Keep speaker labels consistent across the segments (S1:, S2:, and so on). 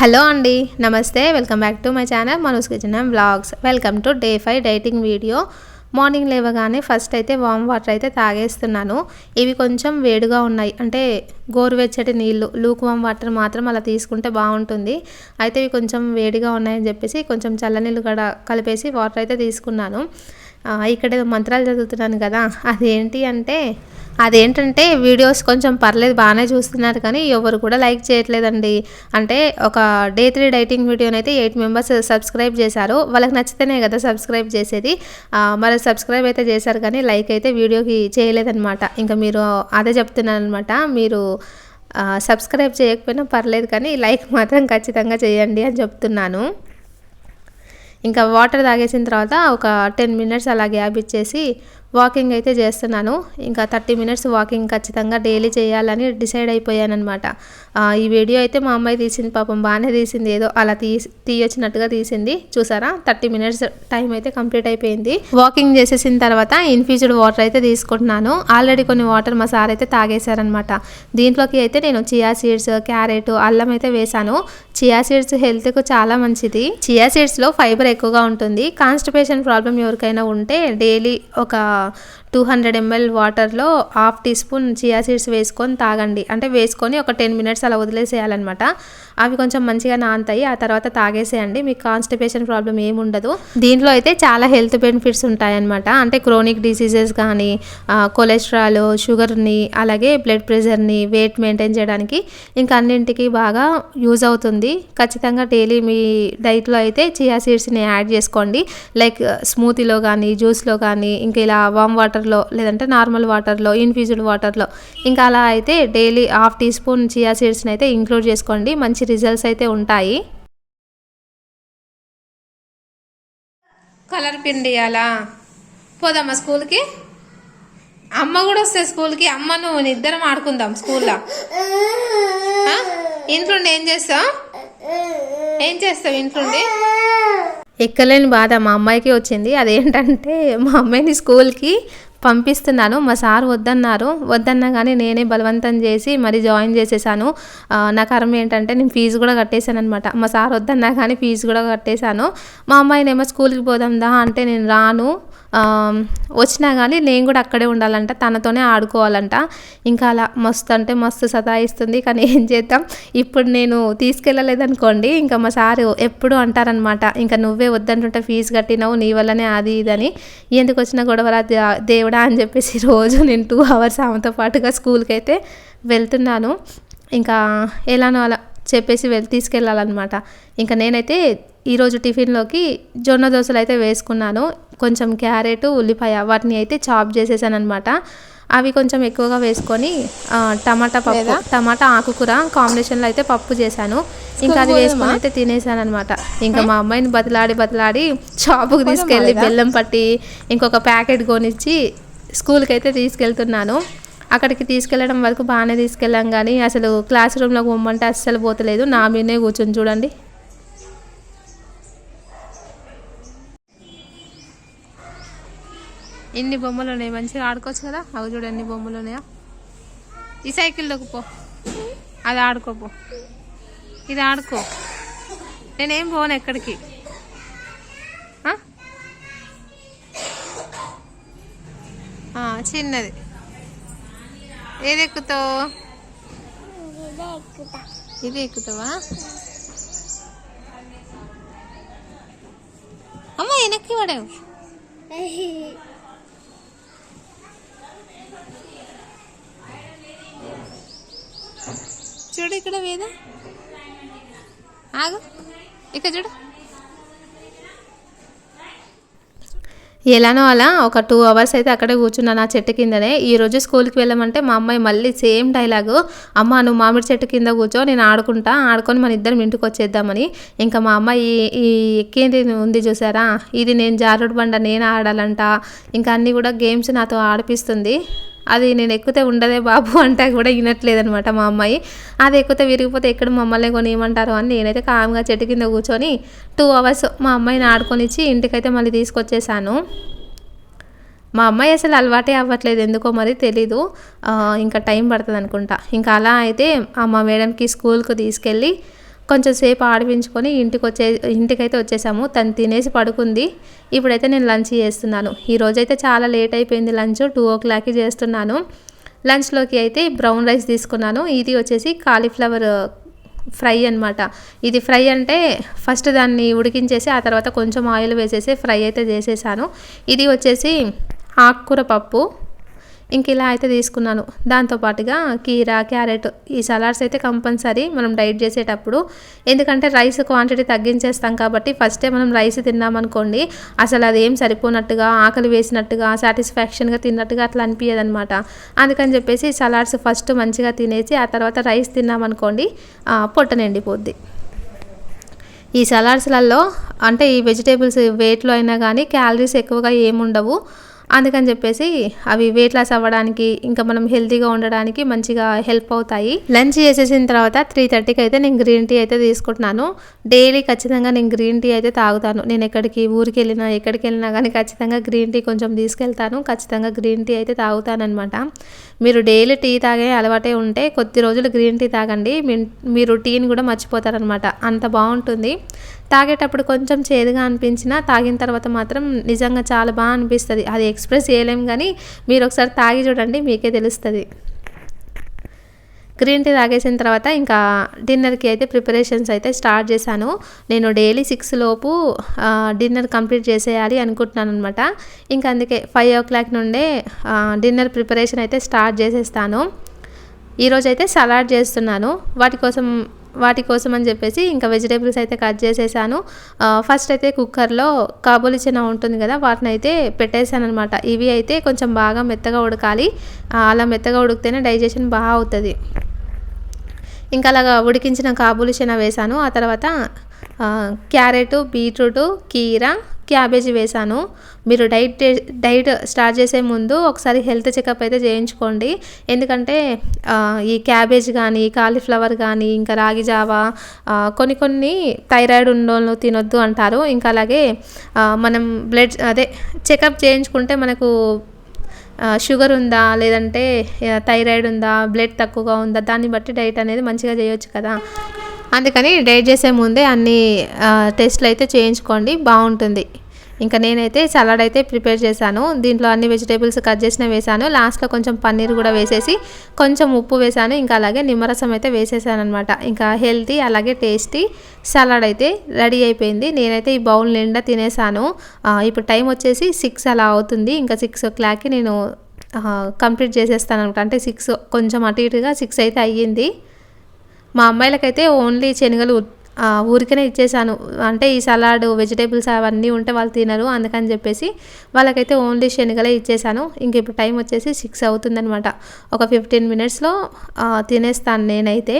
S1: Hello అండి నమస్తే. Welcome back to my channel Manoj kitchen and blogs welcome to day five dieting video. Morning లేవగానే first అయితే warm water అయితే తాగేస్తున్నాను. ఇవి కొంచెం వేడిగా ఉన్నాయి. అంటే గోరువెచ్చటి నీళ్ళు లూక్ వామ్ వాటర్ మాత్రం అలా తీసుకుంటే బాగుంటుంది. అయితే ఇవి కొంచెం వేడిగా ఉన్నాయని చెప్పేసి కొంచెం చల్లనీళ్ళు కూడా కలిపేసి వాటర్ అయితే తీసుకున్నాను. ఇక్కడ మంత్రాలు చదువుతున్నాను కదా అదేంటి అంటే అదేంటంటే వీడియోస్ కొంచెం పర్లేదు బాగానే చూస్తున్నారు కానీ ఎవరు కూడా లైక్ చేయట్లేదండి. అంటే ఒక డే త్రీ డైటింగ్ వీడియోనైతే ఎయిట్ మెంబర్స్ సబ్స్క్రైబ్ చేశారు. వాళ్ళకి నచ్చితేనే కదా సబ్స్క్రైబ్ చేసేది. మరి సబ్స్క్రైబ్ అయితే చేశారు కానీ లైక్ అయితే వీడియోకి చేయలేదన్నమాట. ఇంకా మీరు అదే చెప్తున్నాను అనమాట మీరు సబ్స్క్రైబ్ చేయకపోయినా పర్లేదు కానీ లైక్ మాత్రం ఖచ్చితంగా చేయండి అని చెప్తున్నాను. ఇంకా వాటర్ తాగేసిన తర్వాత ఒక టెన్ మినిట్స్ అలా గ్యాప్ ఇచ్చేసి వాకింగ్ అయితే చేస్తున్నాను. ఇంకా థర్టీ మినిట్స్ వాకింగ్ ఖచ్చితంగా డైలీ చేయాలని డిసైడ్ అయిపోయానమాట ఈ వీడియో అయితే మా అమ్మాయి తీసింది పాపం బాగానే తీసింది. ఏదో అలా తీ తీయొచ్చినట్టుగా తీసింది. చూసారా? థర్టీ మినిట్స్ టైం అయితే కంప్లీట్ అయిపోయింది. వాకింగ్ చేసేసిన తర్వాత ఇన్ఫ్యూజ్డ్ వాటర్ అయితే తీసుకుంటున్నాను. ఆల్రెడీ కొన్ని వాటర్ మా సార్ అయితే తాగేశారనమాట దీంట్లోకి అయితే నేను చియా సీడ్స్ క్యారెట్ అల్లం అయితే వేశాను. చియా సీడ్స్ హెల్త్కు చాలా మంచిది. చియా సీడ్స్లో ఫైబర్ ఎక్కువగా ఉంటుంది. కాన్స్టిపేషన్ ప్రాబ్లం ఎవరికైనా ఉంటే డైలీ ఒక టూ హండ్రెడ్ ఎంఎల్ వాటర్లో half teaspoon chia seeds వేసుకొని తాగండి. అంటే వేసుకొని ఒక టెన్ మినిట్స్ అలా వదిలేసేయాలన్నమాట. అవి కొంచెం మంచిగా నానతాయి. ఆ తర్వాత తాగేసేయండి. మీకు కాన్స్టిపేషన్ ప్రాబ్లం ఏమి ఉండదు దీంట్లో అయితే చాలా హెల్త్ బెనిఫిట్స్ ఉంటాయన్నమాట. అంటే క్రోనిక్ డిసీజెస్ కానీ కొలెస్ట్రాల్ షుగర్ని అలాగే బ్లడ్ ప్రెషర్ని వెయిట్ మెయింటైన్ చేయడానికి ఇంకా అన్నింటికి బాగా యూజ్ అవుతుంది. ఖచ్చితంగా డైలీ మీ డైట్లో అయితే చియా సీడ్స్ని యాడ్ చేసుకోండి. లైక్ స్మూతీలో కానీ జ్యూస్లో కానీ ఇంకా ఇలా వామ్ వాటర్లో లేదంటే నార్మల్ వాటర్లో ఇన్ఫ్యూజ్డ్ వాటర్లో ఇంకా అలా అయితే daily half teaspoon chia సీడ్స్ని అయితే ఇంక్లూడ్ చేసుకోండి. మంచి రిజల్ట్స్ అయితే ఉంటాయి. కలర్ పిండి ఇవ్వాలా పోదామా స్కూల్కి? అమ్మ కూడా వస్తుంది స్కూల్కి. అమ్మ నువ్వు ఇద్దరం ఆడుకుందాం స్కూల్లో. ఆ? ఇంట్లోండి ఏం చేస్తావు? ఏం చేస్తావు ఇంట్లోండి? ఎక్కలేని బాధ మా అమ్మాయికి వచ్చింది. అదేంటంటే మా అమ్మాయిని స్కూల్కి పంపిస్తున్నాను. మా సార్ వద్దన్నారు. వద్దన్నా కానీ నేనే బలవంతం చేసి మరి జాయిన్ చేసేసాను. నా కర్మ ఏంటంటే నేను ఫీజు కూడా కట్టేశాను అనమాట మా సార్ వద్దన్నా కానీ ఫీజు కూడా కట్టేశాను. మా అమ్మాయినేమో స్కూల్కి పోదాందా అంటే నేను రాను. వచ్చినా కానీ నేను కూడా అక్కడే ఉండాలంట తనతోనే ఆడుకోవాలంట. ఇంకా అలా మస్తు అంటే మస్తు సతాయిస్తుంది కానీ ఏం చేద్దాం? ఇప్పుడు నేను తీసుకెళ్ళలేదనుకోండి ఇంకా మా సారు ఎప్పుడు అంటారనమాట ఇంకా నువ్వే వద్దంటుంటే ఫీజు కట్టినావు నీ వల్లనే అది ఇదని ఎందుకు వచ్చిన గొడవరా దేవుడా అని చెప్పేసి రోజు నేను టూ అవర్స్ ఆమెతో పాటుగా స్కూల్కి అయితే వెళ్తున్నాను. ఇంకా ఎలానో అలా చెప్పేసి వెళ్ళి తీసుకెళ్ళాలన్నమాట. ఇంకా నేనైతే ఈరోజు టిఫిన్లోకి జొన్న దోశలు అయితే వేసుకున్నాను. కొంచెం క్యారెట్ ఉల్లిపాయ వాటిని అయితే చాప్ చేసేసాను అనమాట అవి కొంచెం ఎక్కువగా వేసుకొని టమాటా పప్పు టమాటా ఆకుకూర కాంబినేషన్లో అయితే పప్పు చేశాను. ఇంకా అది వేసుకొని అయితే తినేసాను అనమాట ఇంకా మా అమ్మాయిని బతిలాడి బతిలాడి షాపుకి తీసుకెళ్ళి బెల్లం పట్టి ఇంకొక ప్యాకెట్ కొనిచ్చి స్కూల్కి అయితే తీసుకెళ్తున్నాను. అక్కడికి తీసుకెళ్ళడం వరకు బాగానే తీసుకెళ్ళాం కానీ అసలు క్లాస్ రూమ్లోకి పోమంటే అస్సలు పోతలేదు. నా మీదనే కూర్చొని చూడండి. ఎన్ని బొమ్మలు ఉన్నాయి? మంచిగా ఆడుకోవచ్చు కదా? అవి చూడు ఎన్ని బొమ్మలు ఉన్నాయా. ఈ సైకిల్లోకి పో. అది ఆడుకోపో ఇది ఆడుకో. నేనేం పోను ఎక్కడికి? చిన్నది. ఏది ఎక్కుతావు? ఇది ఎక్కుతావా? అమ్మ వెనక్కి పడావు చూడు ఇక్కడ వేద. ఆగు. ఇక్కడ చూడు. ఎలానో అలా ఒక టూ అవర్స్ అయితే అక్కడే కూర్చున్నాను ఆ చెట్టు కిందనే. ఈ రోజు స్కూల్కి వెళ్ళమంటే మా అమ్మాయి మళ్ళీ సేమ్ డైలాగు. అమ్మ నువ్వు మామిడి చెట్టు కింద కూర్చో నేను ఆడుకుంటా ఆడుకొని మన ఇద్దరం ఇంటికి వచ్చేద్దామని. ఇంకా మా అమ్మాయి ఈ- ఈ ఎక్కేది ఉంది చూసారా? ఇది నేను జారుడు బండ నేను ఆడాలంట. ఇంకా అన్నీ కూడా గేమ్స్ నాతో ఆడిపిస్తుంది. అది నేను ఎక్కితే ఉండదే బాబు అంటే కూడా వినట్లేదనమాట మా అమ్మాయి. అది ఎక్కితే విరిగిపోతే ఎక్కడ మమ్మల్ని కొని ఏమంటారు అని నేనైతే కామ్గా చెట్టు కింద కూర్చొని టూ అవర్స్ మా అమ్మాయిని ఆడుకొనిచ్చి ఇంటికైతే మళ్ళీ తీసుకొచ్చేసాను. మా అమ్మాయి అసలు అలవాటే అవ్వట్లేదు ఎందుకో మరి తెలీదు. ఇంకా టైం పడుతుంది అనుకుంటా. ఇంకా అలా అయితే మా మేడంకి స్కూల్కి తీసుకెళ్ళి కొంచెం సేపు ఆడిపించుకొని ఇంటికి వచ్చే ఇంటికైతే వచ్చేసాము. తను తినేసి పడుకుంది. ఇప్పుడైతే నేను లంచ్ చేస్తున్నాను. ఈరోజైతే చాలా లేట్ అయిపోయింది లంచ్. టూ ఓ క్లాక్కి చేస్తున్నాను. లంచ్లోకి అయితే బ్రౌన్ రైస్ తీసుకున్నాను. ఇది వచ్చేసి కాలీఫ్లవర్ ఫ్రై అనమాట ఇది ఫ్రై అంటే ఫస్ట్ దాన్ని ఉడికించేసి ఆ తర్వాత కొంచెం ఆయిల్ వేసేసి ఫ్రై అయితే చేసేసాను. ఇది వచ్చేసి ఆకుకూర పప్పు. ఇంక ఇలా అయితే తీసుకున్నాను. దాంతోపాటుగా కీరా క్యారెట్ ఈ సలాడ్స్ అయితే కంపల్సరీ మనం డైట్ చేసేటప్పుడు. ఎందుకంటే రైస్ క్వాంటిటీ తగ్గించేస్తాం కాబట్టి ఫస్టే మనం రైస్ తిన్నామనుకోండి అసలు అది ఏం సరిపోనట్టుగా ఆకలి వేసినట్టుగా సాటిస్ఫాక్షన్గా తిన్నట్టుగా అట్లా అనిపించదు అనమాట అందుకని చెప్పేసి సలాడ్స్ ఫస్ట్ మంచిగా తినేసి ఆ తర్వాత రైస్ తిన్నామనుకోండి పొట్ట నిండిపోద్ది. ఈ సలాడ్స్లలో అంటే ఈ వెజిటేబుల్స్ వెయిట్లో అయినా కానీ క్యాలరీస్ ఎక్కువగా ఏముండవు. అందుకని చెప్పేసి అవి వెయిట్ లాస్ అవ్వడానికి ఇంకా మనం హెల్తీగా ఉండడానికి మంచిగా హెల్ప్ అవుతాయి. లంచ్ చేసేసిన తర్వాత త్రీ థర్టీకి అయితే నేను గ్రీన్ టీ అయితే తీసుకుంటున్నాను. డైలీ ఖచ్చితంగా నేను గ్రీన్ టీ అయితే తాగుతాను. నేను ఎక్కడికి ఊరికి వెళ్ళినా ఎక్కడికి వెళ్ళినా కానీ ఖచ్చితంగా గ్రీన్ టీ కొంచెం తీసుకెళ్తాను. ఖచ్చితంగా గ్రీన్ టీ అయితే తాగుతానమాట మీరు డైలీ టీ తాగే అలవాటే ఉంటే కొద్ది రోజులు గ్రీన్ టీ తాగండి. మీరు టీని కూడా మర్చిపోతారనమాట అంత బాగుంటుంది. తాగేటప్పుడు కొంచెం చేదుగా అనిపించినా తాగిన తర్వాత మాత్రం నిజంగా చాలా బాగా అనిపిస్తుంది. అది ఎక్స్ప్రెస్ చేయలేం కానీ మీరు ఒకసారి తాగి చూడండి మీకే తెలుస్తుంది. గ్రీన్ టీ తాగేసిన తర్వాత ఇంకా డిన్నర్కి అయితే ప్రిపరేషన్స్ అయితే స్టార్ట్ చేశాను. నేను డైలీ సిక్స్ లోపు డిన్నర్ కంప్లీట్ చేసేయాలి అనుకుంటున్నాను అనమాట ఇంకా అందుకే ఫైవ్ ఓ క్లాక్ నుండే డిన్నర్ ప్రిపరేషన్ అయితే స్టార్ట్ చేసేస్తాను. ఈరోజైతే సలాడ్ చేస్తున్నాను. వాటి కోసం వాటి కోసం అని చెప్పేసి ఇంకా వెజిటేబుల్స్ అయితే కట్ చేసేసాను. ఫస్ట్ అయితే కుక్కర్లో కాబూలి చిన్న ఉంటుంది కదా వాటిని అయితే పెట్టేశాను అనమాట ఇవి అయితే కొంచెం బాగా మెత్తగా ఉడకాలి. అలా మెత్తగా ఉడికితేనే డైజెషన్ బాగా అవుతుంది. ఇంకా అలాగా ఉడికించిన కాబూలి చిన్న వేశాను ఆ తర్వాత క్యారెట్ బీట్రూట్ కీర క్యాబేజీ వేశాను. మీరు డైట్ డైట్ స్టార్ట్ చేసే ముందు ఒకసారి హెల్త్ చెకప్ అయితే చేయించుకోండి. ఎందుకంటే ఈ క్యాబేజ్ కానీ కాలీఫ్లవర్ కానీ ఇంకా రాగి జావా కొన్ని కొన్ని థైరాయిడ్ ఉండోళ్ళు తినొద్దు అంటారు. ఇంకా అలాగే మనం బ్లడ్ అదే చెకప్ చేయించుకుంటే మనకు షుగర్ ఉందా లేదంటే థైరాయిడ్ ఉందా బ్లడ్ తక్కువగా ఉందా దాన్ని బట్టి డైట్ అనేది మంచిగా చేయొచ్చు కదా. అందుకని డైట్ చేసే ముందే అన్ని టెస్ట్లు అయితే చేయించుకోండి బాగుంటుంది. ఇంకా నేనైతే సలాడ్ అయితే ప్రిపేర్ చేశాను. దీంట్లో అన్ని వెజిటేబుల్స్ కట్ చేసిన వేసాను లాస్ట్లో కొంచెం పన్నీర్ కూడా వేసేసి కొంచెం ఉప్పు వేసాను ఇంకా అలాగే నిమ్మరసం అయితే వేసేసాను అనమాట ఇంకా హెల్తీ అలాగే టేస్టీ సలాడ్ అయితే రెడీ అయిపోయింది. నేనైతే ఈ బౌల్ నిండా తినేసాను. ఇప్పుడు టైం వచ్చేసి సిక్స్ అలా అవుతుంది. ఇంకా సిక్స్ ఓ క్లాక్కి నేను కంప్లీట్ చేసేస్తాను అనమాట అంటే సిక్స్ కొంచెం అటు ఇటుగా సిక్స్ అయితే అయ్యింది. మా అమ్మాయిలకైతే ఓన్లీ శనగలు ఊరికనే ఇచ్చేసాను. అంటే ఈ సలాడ్ వెజిటేబుల్స్ అవన్నీ ఉంటే వాళ్ళు తినరు. అందుకని చెప్పేసి వాళ్ళకైతే ఓన్లీ శనగలే ఇచ్చేసాను. ఇంక ఇప్పుడు టైం వచ్చేసి సిక్స్ అవుతుందనమాట ఒక ఫిఫ్టీన్ మినిట్స్లో తినేస్తాను నేనైతే.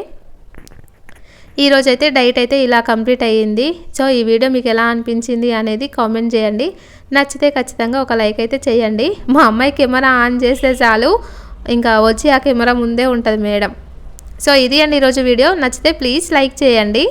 S1: ఈరోజైతే డైట్ అయితే ఇలా కంప్లీట్ అయ్యింది. సో ఈ వీడియో మీకు ఎలా అనిపించింది అనేది కామెంట్ చేయండి. నచ్చితే ఖచ్చితంగా ఒక లైక్ అయితే చేయండి. మా అమ్మాయి కెమెరా ఆన్ చేస్తే చాలు. ఇంకా వచ్చి ఆ కెమెరా ముందే ఉంటుంది మేడం. సో ఇది అండి ఈరోజు వీడియో. నచ్చితే ప్లీజ్ లైక్ చేయండి.